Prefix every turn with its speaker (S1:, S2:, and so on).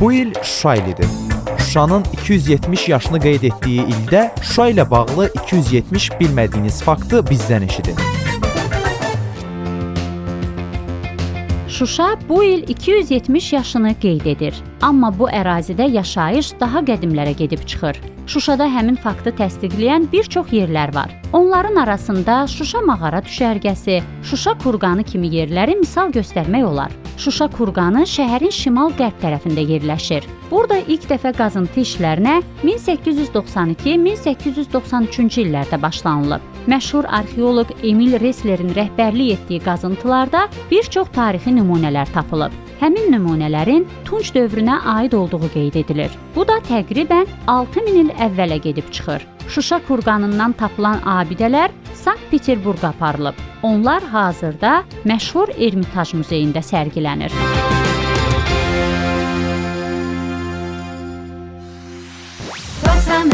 S1: Bu il Şuşa ilidir. Şuşanın 270 yaşını qeyd etdiyi ildə Şuşa ilə bağlı 270 bilmədiyiniz faktı bizdən eşidin.
S2: Şuşa bu il 270 yaşını qeyd edir. Amma bu ərazidə yaşayış daha qədimlərə gedib çıxır. Şuşada həmin faktı təsdiqləyən bir çox yerlər var. Onların arasında Şuşa mağara düşərgəsi, Şuşa kurqanı kimi yerləri misal göstərmək olar. Şuşa kurqanı şəhərin şimal-qərb tərəfində yerləşir. Burada ilk dəfə qazıntı işlərinə 1892-1893-cü illərdə başlanılıb. Məşhur arxeoloq Emil Reslerin rəhbərlik etdiyi qazıntılarda bir çox tarixi nümunələr tapılıb. Həmin nümunələrin Tunc dövrünə aid olduğu qeyd edilir. Bu da təqribən 6000 il əvvələ gedib çıxır. Şuşa kurqanından tapılan abidələr Sankt-Peterburqa aparılıb. Onlar hazırda məşhur Ermitaj muzeyində sərgilənir.
S3: Doksan